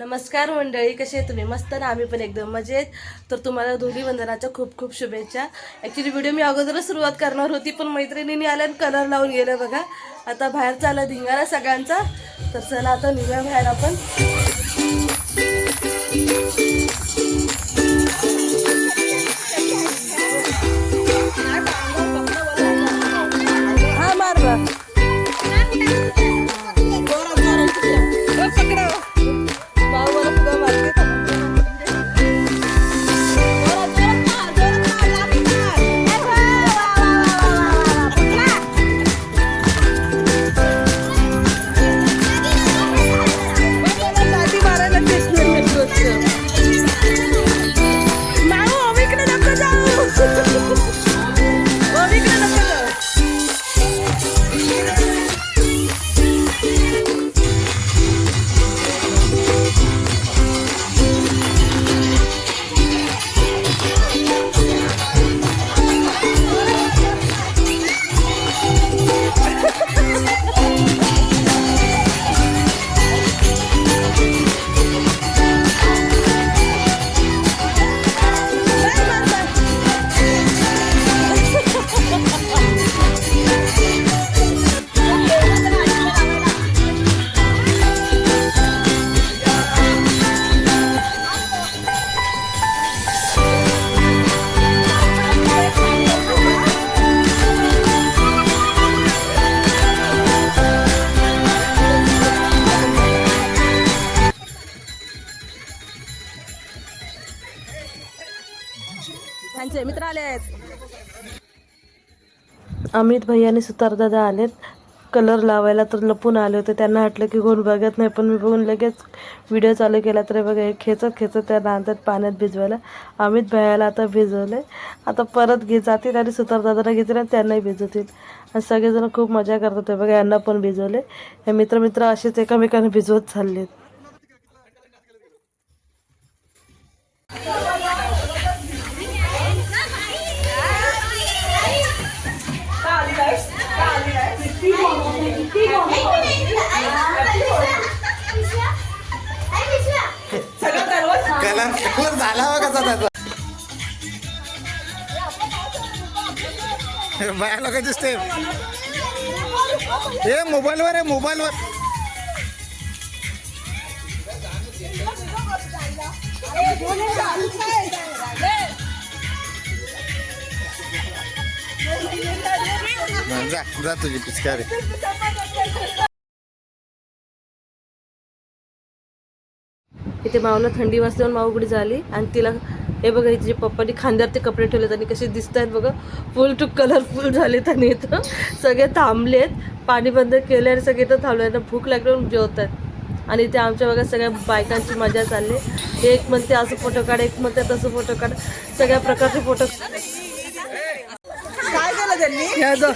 नमस्कार मंडळी कसे आहे तुम्ही? मस्त ना? आम्ही पण एकदम मजेत. तर तुम्हाला धुलीवंदनाच्या खूप खूप शुभेच्छा. ॲक्च्युली व्हिडिओ मी अगोदरच सुरुवात करणार होती पण मैत्रिणीने आल्या आणि कलर लावून गेलं बघा. आता बाहेर चालला धिंगाणा सगळ्यांचा. तर चला आता निघूया बाहेर आपण. अमित भैया आणि सुतारदादा आलेत. कलर लावायला तर लपून आले होते. त्यांना वाटलं की कोण बघत नाही पण मी बघून लगेच व्हिडिओ चालू केला तर बघा हे खेचत खेचत त्या नांदत पाण्यात भिजवायला. अमित भैयाला आता भिजवले आता परत घे जातील आणि सुतारदादाला घेतील आणि त्यांनाही भिजवतील. आणि सगळेजण खूप मजा करत होते. बघा यांना पण भिजवले हे मित्र मित्र असेच एकामेकांना भिजवत चाललेत. कलर कलर झाला बघ कसा त्याचा बाया लोकांची स्टेप हे मोबाईलवर आहे मोबाईलवर जा जा तुझी पिचकारी इथे माऊला थंडी वाजते म्हणून माऊ झाली आणि तिला हे बघा इथे पप्पानी खांद्यावर ते कपडे ठेवलेत आणि कसे दिसत आहेत बघा. फुल टू कलरफुल झालेत आणि इथं. सगळे थांबलेत पाणी बंद केले आणि सगळे इथं थांबले आणि भूक लागल्यावर जेवत आहेत. आणि इथे आमच्या बघा सगळ्या बायकांची मजा चालली एक म्हणते असं फोटो काढ एक म्हणते तसं फोटो काढ. सगळ्या प्रकारचे फोटो काढ त्यांनी? ह्या जो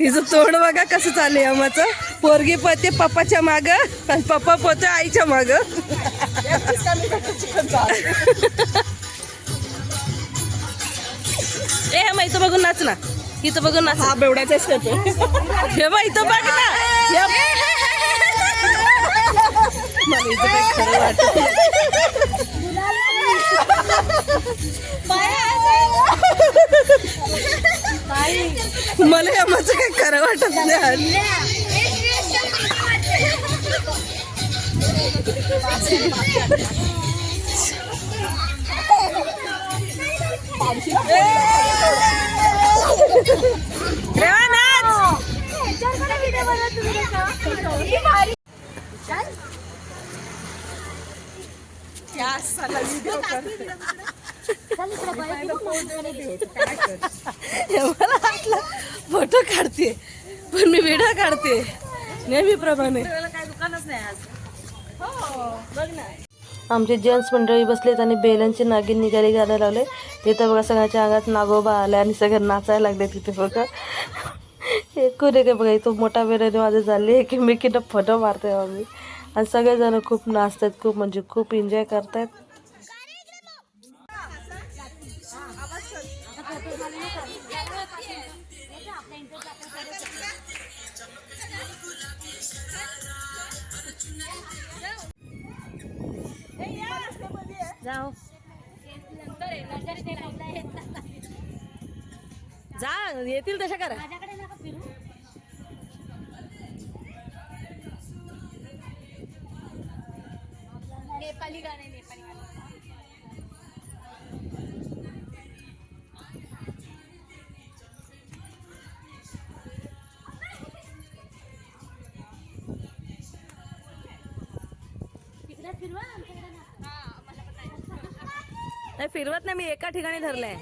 हिचं तोंड बघा कसं चाललंय आम्हाचं पोरगी पळते पप्पाच्या माग आणि पप्पा पोहते आईच्या माग. ए हे मग इथं बघून नाच ना. इथं बघून नाच. हा बेवड्याचा स्टेप आहे हे बघ इथं बघ ना. मला इथं खरं वाटत. मला या माझं काही खरं वाटत नाही रेवा नाच! मला वाटलं फोटो काढते पण मी व्हिडिओ काढते नेहमीप्रमाणे. आमचे जेंट्स मंडळी बसलेत आणि बेलांचे नागिन निघाले गाणं लावले. तिथं बघा सगळ्यांच्या अंगात नागोबा आले आणि सगळे नाचायला लागले तिथे बघा. एकूण एक बघा? इथं मोठा बेलाने माझं झाले. एकमेकीनं फोटो मारते आम्ही. आणि सगळेजण खूप नाचतात खूप म्हणजे खूप एन्जॉय करतात. जाओ जा येतील तशा करा. नेपाली गाणे नेपाली फिरवा. हा. नाही फिरवत नाही मी एका ठिकाणी धरलंय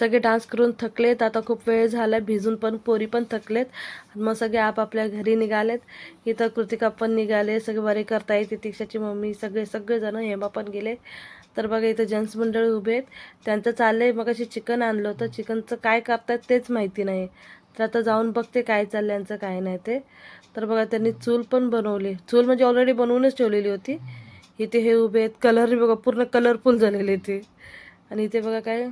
सगळे डान्स करून थकलेत. आता खूप वेळ झाला भिजून पण पोरी पण थकलेत. मग सगळे आपापल्या घरी निघालेत. इथं कृतिका पण निघाले सगळे बरे करता येते तिक्षाची मम्मी सगळे सगळेजण हेमा पण गेले. तर बघा इथं जेंट्स मंडळ उभे आहेत. त्यांचं चाललंय मग अशी चिकन आणलं होतं. चिकनचं काय करतायत तेच माहिती नाही. तर आता जाऊन बघते काय चाललं यांचं काय नाही ते. तर बघा त्यांनी चूल पण बनवली. चूल म्हणजे ऑलरेडी बनवूनच ठेवलेली होती. इथे हे उभे आहेत. कलर बघा पूर्ण कलरफुल झालेले ते. आणि इथे बघा काय?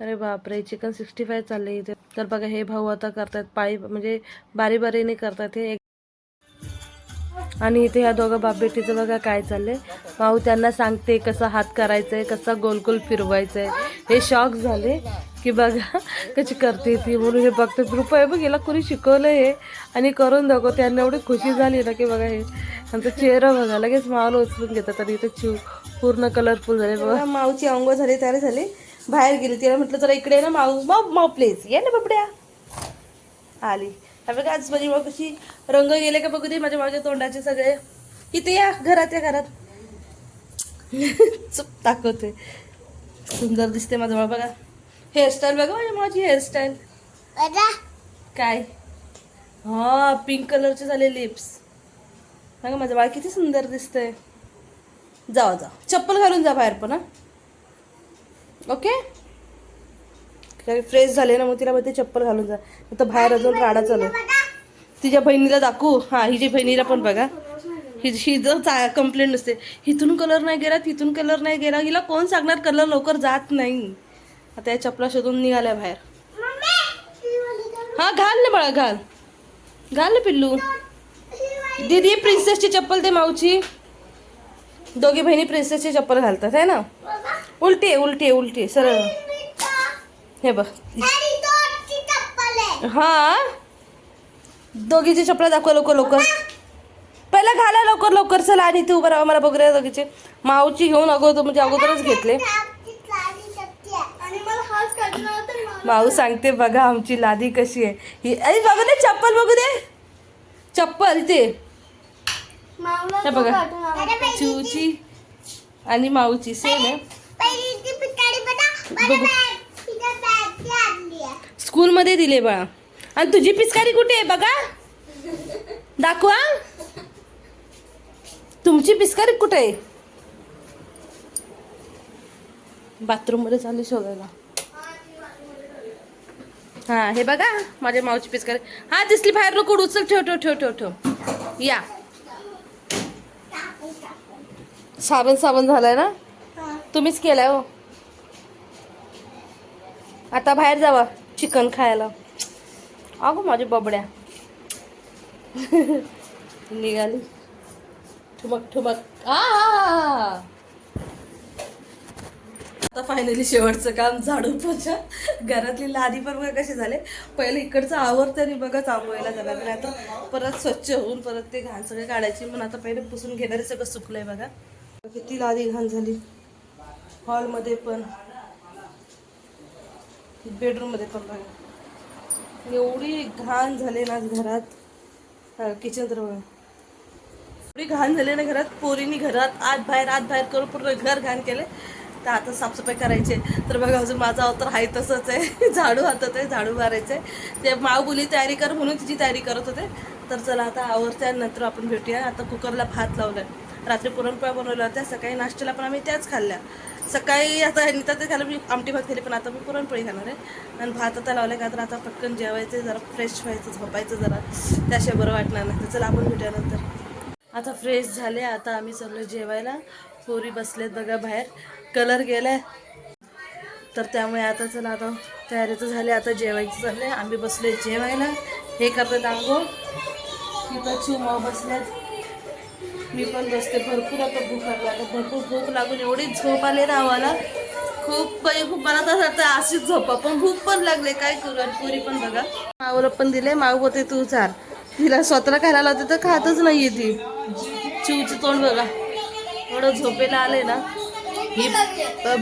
अरे बापरे चिकन सिक्स्टी फाय चालले इथे. तर बघा हे भाऊ आता करतात पाळी म्हणजे बारी बारीने करतात हे. आणि इथे ह्या दोघं बाप बेटीचं बघा काय चाललंय. भाऊ त्यांना सांगते कसा हात करायचंय कसा गोल गोल फिरवायचंय. हे शॉक झाले की बघा कशी करते ती म्हणून हे बघते. रुपये बघ हिला कोणी शिकवलं हे. आणि करून दाखव त्यांना एवढी खुशी झाली ना की बघा हे. आमचा चेहरा बघा लगेच मावलं उचलून घेतात. आणि इथे पूर्ण कलरफुल झाले बघा. माऊची अंग झाली तयारी झाली. बाहेर गेली तिला म्हटलं जरा इकडे ना माऊ माऊ माऊ प्लीज ये ना बाबड्या. आली. बघा आज माझी माऊ कशी रंग गेले का बघू दे माझ्या माझ्या तोंडाचे सगळे. इथे या घरात या घरात. चुप दाखवते सुंदर दिसते माझं बाळ बघा. हेअरस्टाईल बघा माझ्या माझी हेअरस्टाईल काय? हा पिंक कलरचे झाले लिप्स बघा माझं बाळ किती सुंदर दिसतंय. जावा जा चप्पल घालून जा बाहेर पण हा. ओके? फ्रेश झाले ना मग तिला मध्ये चप्पल घालून जा. तर बाहेर अजून राडा चालू तिच्या बहिणीला दाखवू. हा हिच्या बहिणीला पण बघा. हि ही जर कंप्लेंट नसते हिथून कलर नाही गेला तिथून कलर नाही गेला. हिला कोण सांगणार? कलर लवकर जात नाही. आता या चपला शोधून निघाल्या बाहेर. हा घाल ना बाळा घाल. घाल ना पिल्लू. दीदी प्रिन्सेसची चप्पल दे माऊची दोघी बहिणी प्रिन्सेसची चप्पल घालतात आहे ना? उलटी उलटी उलटी सरळ. हे बघ. हा? दोघीची चपला दाखवा लवकर लवकर. पहिला घाला लवकर लवकर. चला आणि ते उभं राहा मला बघ रे दोघीचे. माऊची घेऊन अगोदर म्हणजे अगोदरच घेतले. माऊ सांगते बघा आमची लादी कशी आहे. ही अरे बघू दे चप्पल बघू दे. चप्पल ते. बघा. चिवची आणि माऊची. सेम आहे. स्कूलमध्ये दिले बाळा. आणि तुझी पिचकारी कुठे आहे बघा. दाखवा. तुमची पिचकारी कुठे आहे? बाथरूममध्ये चालली शोधायला. हा हे बघा. माझ्या माऊची पिचकारी. हा दिसली बाहेर नको उचल. ठेव ठेव ठेव ठेव ठेव. या. साबण साबण झालाय ना? तुम्हीच केलाय हो. आता बाहेर जावा चिकन खायला. अगो माझ्या बबड्या. निघाली. ठुमक ठुमक. आ! आता फायनली शेवटचं काम झाडू पोछा घरातली लादी पण बघा कसे झाले. पहिले इकडचं आवर तरी बघा चांबवायला जाणार नाही. आता परत स्वच्छ होऊन परत ते घाण सगळे काढायची. म्हणून आता पहिले पुसून घेणारे सगळं सुकलंय बघा. किती लादी घाण झाली. हॉलमध्ये पण. बेडरूममध्ये पण बघा एवढी घाण झाले ना आज घरात. किचन तर बघा. एवढी घाण झाली ना घरात पोरीनी घरात आत बाहेर आत बाहेर करून पूर्ण घर घाण केले. तर आता साफसफाई करायची आहे. तर बघा अजून माझा अवतार आहे तसंच आहे. झाडू हातात आहे झाडू मारायचे आहे. ते माऊ तयारी कर म्हणून तिची तयारी करत होते. तर चला आता आवडत्या नंतर आपण भेटूया. आता कुकरला भात लावला रात्री पुरणपोळ्या बनवल्या होत्या. सकाळी नाश्त्याला पण आम्ही त्याच खाल्ल्या. सकाळी आता ह्यांनी तर ते मी आमटी भात खाली पण आता मी पुरणपोळी खाणार आहे. आणि भात आता लावला का तर आता पटकन जेवायचं जरा फ्रेश व्हायचं झोपायचं जरा. त्याशिवाय बरं वाटणार नाही. तर चला आपण भेटल्यानंतर आता फ्रेश झाले आता आम्ही चाललो जेवायला. पोरी बसलेत बघा बाहेर. कलर गेलाय. तर त्यामुळे आता चला आता तयारी तर झाली आता जेवायचं चाललंय. आम्ही बसलोय जेवायला. हे करतात आंघोळ. तिथं चिवमाव बसल्यात मी पण बसते. भरपूर आता भूक लागला. भरपूर भूक लागून एवढी झोप आली ना आम्हाला. खूप म्हणजे खूप मला तर वाटतं अशीच झोपा पण भूक पण लागले. काय करू आणि पुरी पण बघा. माऊला पण दिले. माऊ होते तू चाल. तिला स्वतःला खायला लावते तर खातच नाहीये ती. चिवचं तोंड बघा. एवढं झोपेला आले ना. ही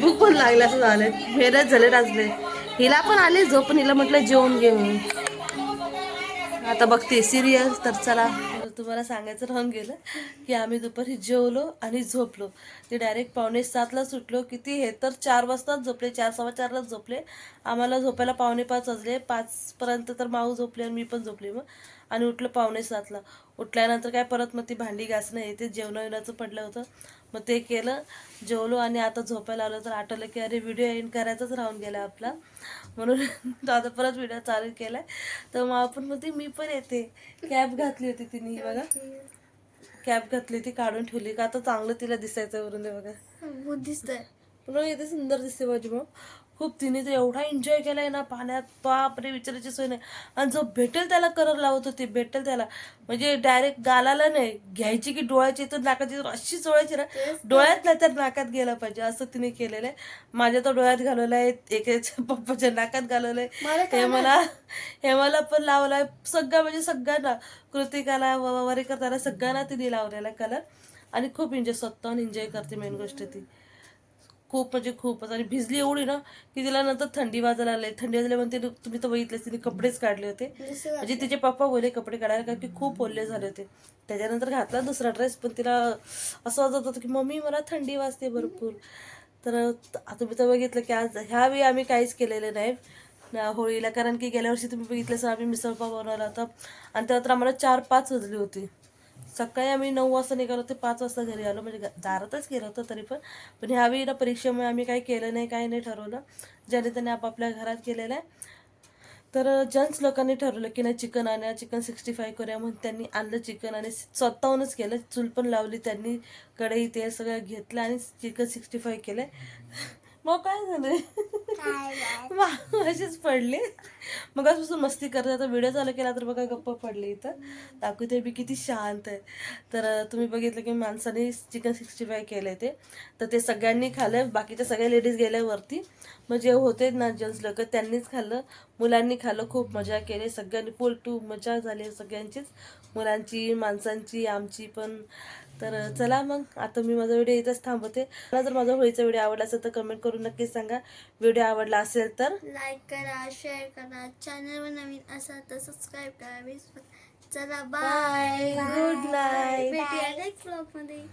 भूक पण लागली असं झालंय. फेरच झाले राजले हिला पण आले झोप पण हिला म्हटलं जेवून घेऊन. आता बघते. सिरियल तर चला. तुम्हाला सांगायचं राहून गेलं की आम्ही दुपारी जेवलो आणि झोपलो. ते डायरेक्ट पावणे सातला सुटलो किती हे तर चार वाजताच झोपले चार सव्वा चारलाच झोपले. आम्हाला झोपायला पावणे पाच वाजले पाचपर्यंत तर माऊ झोपले आणि मी पण झोपले मग. आणि उठलं पावणे सातला. उठल्यानंतर काय परत मग ती भांडी घासणं हे ते जेवणं विवणाचं पडलं होतं. मग ते केलं जेवलो आणि आता झोपायला आलो. तर आठवलं की अरे व्हिडिओ एंड करायचाच राहून गेला आपला. म्हणून तो आता परत व्हिडिओ चालू केलाय. तर मग आपण म्हणते मी पण येते. कॅब घातली होती तिने ही बघा. कॅब घातली होती काढून ठेवली. का आता चांगलं तिला दिसायचं वरून बघा. दिसतंय. पण येते सुंदर दिसते माझी मग खूप तिने तर एवढा एन्जॉय केलाय ना पाण्यात. बापरे विचारायची सोय नाही. आणि जो भेटेल त्याला करर लावत होती भेटेल त्याला. म्हणजे डायरेक्ट गालाला नाही घ्यायची की डोळ्याची तर नाकाची अशी चोळायची ना डोळ्यात नाही तर नाकात गेला पाहिजे असं तिने केलेलं आहे. माझ्या तर डोळ्यात घालवलं आहे एकेच्या पप्पाच्या नाकात घालवलंय हे मला हे मला पण लावलाय. सगळं म्हणजे सगळ्यांना कृतिकाला वरे करताना सगळ्यांना तिने लावलेला कलर आणि खूप एन्जॉय स्वतःहून एन्जॉय करते मेन गोष्ट ती. खूप म्हणजे खूपच. आणि भिजली एवढी ना की तिला नंतर थंडी वाजायला लागली. थंडी वाजल्या म्हणते तुम्ही तर बघितलेच तिने कपडेच काढले होते. म्हणजे तिचे पप्पा बोले कपडे काढायला कारण की खूप ओले झाले होते. त्याच्यानंतर घातला दुसरा ड्रेस पण तिला असं वाजत होतं की मम्मी मला थंडी वाजते भरपूर. तर तुम्ही तर बघितलं की आज ह्यावेळी आम्ही काहीच केलेलं नाही होळीला. कारण की गेल्या वर्षी तुम्ही बघितलं असं आम्ही मिसळपाव बनवला होता. आणि तेव्हा तर आम्हाला चार पाच वाजली होती. सकाळी आम्ही नऊ वाजता निघालो ते पाच वाजता घरी आलो. म्हणजे दारातच गेलं होतं तरी पण. पण ह्यावेळी ना परीक्षेमुळे आम्ही काही केलं नाही काही नाही ठरवलं. ज्याने त्याने आपापल्या घरात केलेलं आहे. तर जन्स लोकांनी ठरवलं की नाही चिकन आणा चिकन सिक्स्टी फाय करूया म्हणून त्यांनी आणलं चिकन आणि स्वतःहूनच केलं. चूल पण लावली त्यांनी. कढई तेल सगळं घेतलं आणि चिकन सिक्स्टी फाय केलं मग काय झालं अशीच पडली. मग आजपासून मस्ती करत आता व्हिडिओ चालू केला तर बघा गप्प पडली इथं. दाखवते मी किती शांत आहे. तर तुम्ही बघितलं की माणसाने चिकन सिक्स्टी फाय केलं ते. तर ते सगळ्यांनी खाल्लं बाकीच्या सगळ्या लेडीज गेल्या वरती मग जे होते ना जेंट्स लोक त्यांनीच खाल्लं. मुलांनी खाल्लं खूप मजा केली. सगळ्यांनी फुल टू मजा झाली सगळ्यांचीच. मुलांची माणसांची आमची पण. तर चला मग आता मी माझा व्हिडिओ इथंच थांबवते. मला जर माझा होळीचा व्हिडिओ आवडला असेल तर कमेंट करून नक्कीच सांगा. व्हिडिओ आवडला असेल तर? लाईक करा शेअर करा. चॅनलवर नवीन असाल तर सबस्क्राईब करा. चला बाय गुड नाईट भेटूया नेक्स्ट ब्लॉगमध्ये.